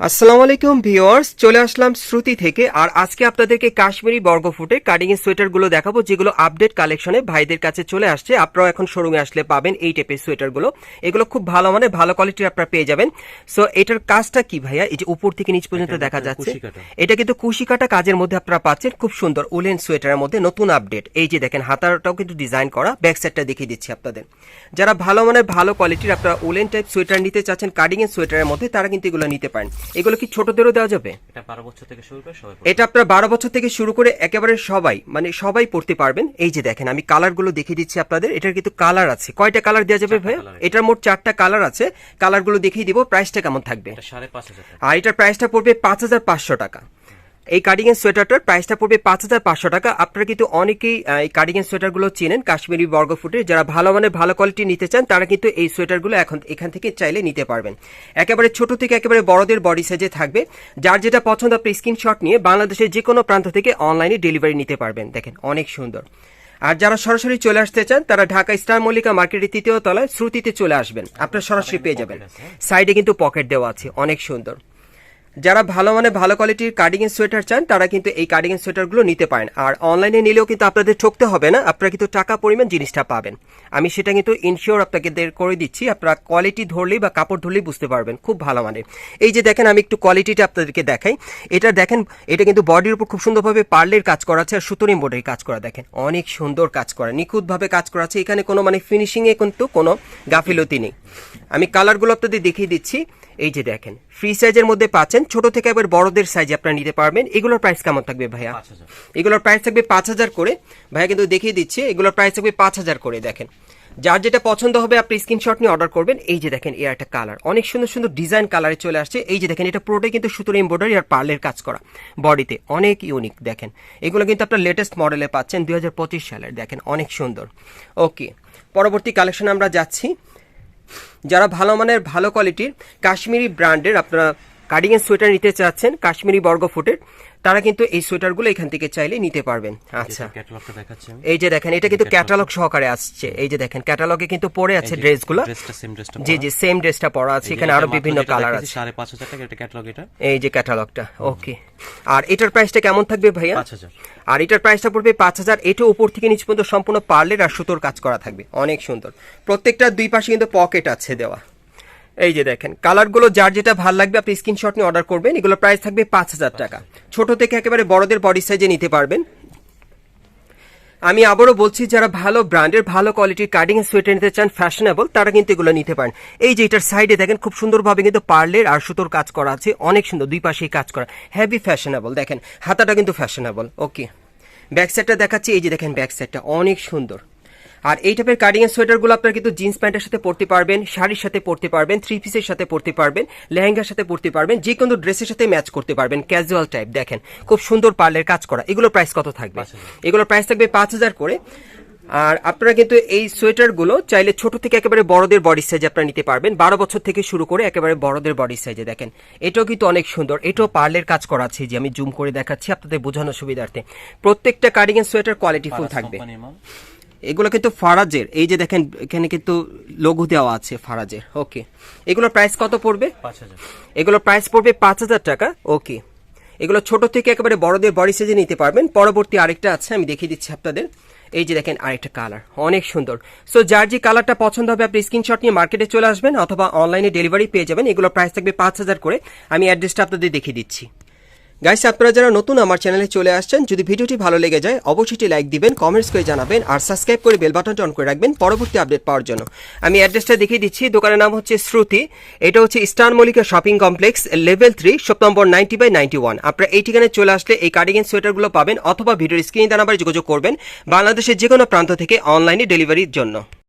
আসসালামু আলাইকুম ভিউয়ার্স চলে আসলাম শ্রুতি থেকে আর আজকে আপনাদেরকে কাশ্মীরি বর্গফুটে কাটিং এর সোয়েটারগুলো দেখাবো যেগুলো আপডেট কালেকশনে ভাইদের কাছে চলে আসছে। আপনারাও এখন শোরুমে আসলে পাবেন এই টাইপের সোয়েটারগুলো। এগুলো খুব ভালো মানে ভালো কোয়ালিটির আপনারা পেয়ে যাবেন। সো এটার কাজটা কি ভাইয়া? এই যে উপর থেকে নিচ পর্যন্ত দেখা যাচ্ছে। এটা কিন্তু কুশি কাটা কাজের মধ্যে আপনারা পাচ্ছেন খুব সুন্দর উলেন সোয়েটারের মধ্যে নতুন আপডেট এই যে দেখেন হাতারটাও কিন্তু ডিজাইন করা ব্যাক সাইডটা দেখিয়ে দিচ্ছি আপনাদের। যারা ভালো মানের ভালো কোয়ালিটির আপনারা উলেন টাইপ সোয়েটার নিতে চাচ্ছেন কাটিং এর সোয়েটারের মধ্যে তারা কিন্তু এগুলো নিতে পারেন। এগুলো কি ছোটদেরও দেওয়া যাবে? এটা বারো বছর থেকে শুরু করে সবাই এটা আপনার বারো বছর থেকে শুরু করে একেবারে সবাই মানে সবাই পড়তে পারবেন। এই যে দেখেন আমি কালারগুলো দেখিয়ে দিচ্ছি আপনাদের। এটার কিন্তু কালার আছে। কয়টা কালার দেওয়া যাবে ভাই এটার মোট চারটা কালার আছে। কালারগুলো দেখিয়ে দিব প্রাইসটা কেমন থাকবে? আর এটার প্রাইসটা পড়বে পাঁচ হাজার পাঁচশো টাকা। এই কার্ডিং এর সোয়েটারটার প্রাইসটা পড়বে পাঁচ হাজার পাঁচশো টাকা। আপনারা কিন্তু অনেকেই এই কার্ডিং এর সোয়েটারগুলো চেনেন কাশ্মীরি বর্গফুটে যারা ভালো মানের ভালো কোয়ালিটি নিতে চান তারা কিন্তু এই সোয়েটারগুলো এখন এখান থেকে চাইলে নিতে পারবেন। একেবারে ছোট থেকে একেবারে বড়দের বডি সাইজে থাকবে। যার যেটা পছন্দ আপনি স্ক্রিনশট নিয়ে বাংলাদেশের যে কোনো প্রান্ত থেকে অনলাইনে ডেলিভারি নিতে পারবেন। দেখেন অনেক সুন্দর। আর যারা সরাসরি চলে আসতে চান তারা ঢাকা স্টার মল্লিকা মার্কেটের তৃতীয় তলায় শ্রুতিতে চলে আসবেন। আপনারা সরাসরি পেয়ে যাবেন। সাইডে কিন্তু পকেট দেওয়া আছে। অনেক সুন্দর। যারা ভালো মানে ভালো কোয়ালিটির কার্ডিং এর সোয়েটার চান, তারা কিন্তু এই কার্ডিং এর সোয়েটারগুলো নিতে পারেন। আর অনলাইনে নিলেও কিন্তু আপনাদের ঠকতে হবে না, আপনারা কিন্তু টাকা পরিমাণ জিনিসটা পাবেন। আমি সেটা কিন্তু ইনশিওর আপনাকে করে দিচ্ছি, আপনারা কোয়ালিটি ধরলেই বা কাপড় ধরলেই বুঝতে পারবেন, খুব ভালো মানের এই যে দেখেন, আমি একটু কোয়ালিটিটা আপনাদেরকে দেখাই। এটা দেখেন, এটা কিন্তু বডির উপর খুব সুন্দরভাবে পার্লের কাজ করা আছে আর সুতোর এম্বয়ডারি কাজ করা, দেখেন। অনেক সুন্দর কাজ করা, নিখুঁতভাবে কাজ করা আছে। এখানে কোনো মানে ফিনিশিংয়ে কিন্তু কোনো গাফিলতি নেই। আমি কালারগুলো আপনাদের দেখিয়ে দিচ্ছি। এই যে দেখেন ফ্রি সাইজের মধ্যে পাচ্ছেন ছোট থেকে একবার বড়দের সাইজ আপনারা নিতে পারবেন। এগুলোর প্রাইস কেমন থাকবে ভাইয়া? এগুলোর প্রাইস থাকবে পাঁচ হাজার করে। ভাইয়া কিন্তু দেখিয়ে দিচ্ছি এগুলোর প্রাইস থাকবে পাঁচ হাজার করে দেখেন। যার যেটা পছন্দ হবে আপনি স্ক্রিনশট নিয়ে অর্ডার করবেন। এই যে দেখেন এর একটা কালার অনেক সুন্দর সুন্দর ডিজাইন কালারে চলে আসছে। এই যে দেখেন এটা পুরোটাই কিন্তু সুতোর এমব্রয়ডারি আর পার্লের কাজ করা। বডিতে অনেক ইউনিক দেখেন। এগুলো কিন্তু আপনার লেটেস্ট মডেলে পাচ্ছেন দুই হাজার পঁচিশ সালের দেখেন অনেক সুন্দর। ওকে পরবর্তী কালেকশন আমরা যাচ্ছি। যারা ভালো মানের ভালো কোয়ালিটির কাশ্মীরি ব্র্যান্ডের আপনারা কার্ডিগেন সোয়েটার নিতে চাচ্ছেন কাশ্মীরি বর্গফুটের তারা কিন্তু এই সোয়েটারগুলো এখান থেকে চাইলে নিতে পারবেন। আচ্ছা। এই যে দেখেন এটা কিন্তু ক্যাটালগ সহকারে আসছে। এই যে দেখেন ক্যাটালগে কিন্তু পরে আছে ড্রেসগুলো। জি জি সেম ড্রেসটা পরা আছে। এখানে আরও বিভিন্ন কালার আছে। সাড়ে পাঁচ হাজার টাকা এটা ক্যাটালগ এটা। এই যে ক্যাটালগটা ওকে আর এটার প্রাইসটা কেমন থাকবে ভাইয়া? আর এটার প্রাইসটা পড়বে পাঁচ হাজার। এটা উপর থেকে নিচ পর্যন্ত সম্পূর্ণ পার্লের আর সুতোর কাজ করা থাকবে। অনেক সুন্দর। প্রত্যেকটার দুই পাশে কিন্তু পকেট আছে দেওয়া। এই যে দেখেন কালারগুলো যার যেটা ভালো লাগবে আপনি স্ক্রিনশট নিয়ে অর্ডার করবেন। এগুলো প্রাইস থাকবে পাঁচ হাজার টাকা। ছোট থেকে একেবারে বড়দের বডি সাইজে নিতে পারবেন। আমি আবারও বলছি যারা ভালো ব্র্যান্ডের ভালো কোয়ালিটির কার্ডিং সোয়েটার নিতে চান ফ্যাশনেবল তারা কিন্তু এগুলো নিতে পারেন। এই যে এটার সাইডে দেখেন খুব সুন্দরভাবে কিন্তু পার্লের আর সুতোর কাজ করা আছে। অনেক সুন্দর দুই পাশেই কাজ করা। হ্যাভি ফ্যাশনেবল দেখেন হাতাটা কিন্তু ফ্যাশনেবল ওকে ব্যাক সাইডটা দেখাচ্ছি এই যে দেখেন ব্যাক সাইডটা অনেক সুন্দর। আর এই টাইপের কার্ডিং এর সোয়েটারগুলো আপনারা কিন্তু জিন্স প্যান্টের সাথে পরতে পারবেন শাড়ির সাথে পরতে পারবেন থ্রি পিসের সাথে পরতে পারবেন লেহেঙ্গার সাথে পরতে পারবেন যে কোনো ড্রেসের সাথে ম্যাচ করতে পারবেন ক্যাজুয়াল টাইপ দেখেন খুব সুন্দর পার্লের কাজ করা। এগুলোর প্রাইস কত থাকবে? এগুলোর প্রাইস থাকবে পাঁচ হাজার করে। আর আপনারা কিন্তু এই সোয়েটারগুলো চাইলে ছোট থেকে একেবারে বড়দের বডি সাইজে আপনারা নিতে পারবেন। বারো বছর থেকে শুরু করে একেবারে বড়দের বডি সাইজে দেখেন এটাও কিন্তু অনেক সুন্দর। এটাও পার্লের কাজ করা আছে যে আমি জুম করে দেখাচ্ছি আপনাদের বোঝানোর সুবিধার্থে। প্রত্যেকটা কার্ডিং এর সোয়েটার কোয়ালিটিফুল থাকবে। এগুলো কিন্তু ফারাজের। এই যে দেখেন এখানে কিন্তু লঘু দেওয়া আছে ফারাজের। ওকে এগুলোর প্রাইস কত পড়বে? পাঁচ হাজার। এগুলোর প্রাইস পড়বে পাঁচ হাজার টাকা। ওকে এগুলো ছোট থেকে একেবারে বড়দের বডি সাইজে নিতে পারবেন। পরবর্তী আরেকটা আছে আমি দেখিয়ে দিচ্ছি আপনাদের। এই যে দেখেন আরেকটা কালার অনেক সুন্দর। সো যার যে কালারটা পছন্দ হবে আপনি স্ক্রিনশট নিয়ে মার্কেটে চলে আসবেন অথবা অনলাইনে ডেলিভারি পেয়ে যাবেন। এগুলোর প্রাইস থাকবে পাঁচ হাজার করে। আমি অ্যাড্রেসটা আপনাদের দেখিয়ে দিচ্ছি। গাইস আপনারা যারা নতুন আমার চ্যানেলে চলে আসছেন, যদি ভিডিওটি ভালো লেগে যায়, অবশ্যই লাইক দিবেন কমেন্টস করে জানাবেন, আর সাবস্ক্রাইব করে বেল বাটনটা অন করে রাখবেন পরবর্তী আপডেট পাওয়ার জন্য। আমি অ্যাড্রেসটা দেখিয়ে দিচ্ছি, দোকানের নাম হচ্ছে শ্রুতি। এটা হচ্ছে star Mallika shopping complex level three shop number ninety by ninety one আপনারা এই ঠিকানায় চলে আসলে এই কার্ডিগেন সোয়েটারগুলো পাবেন, অথবা ভিডিওর স্ক্রিন নাম্বারে যোগাযোগ করবেন, বাংলাদেশের যে কোনো প্রান্ত থেকে অনলাইনে ডেলিভারির জন্য।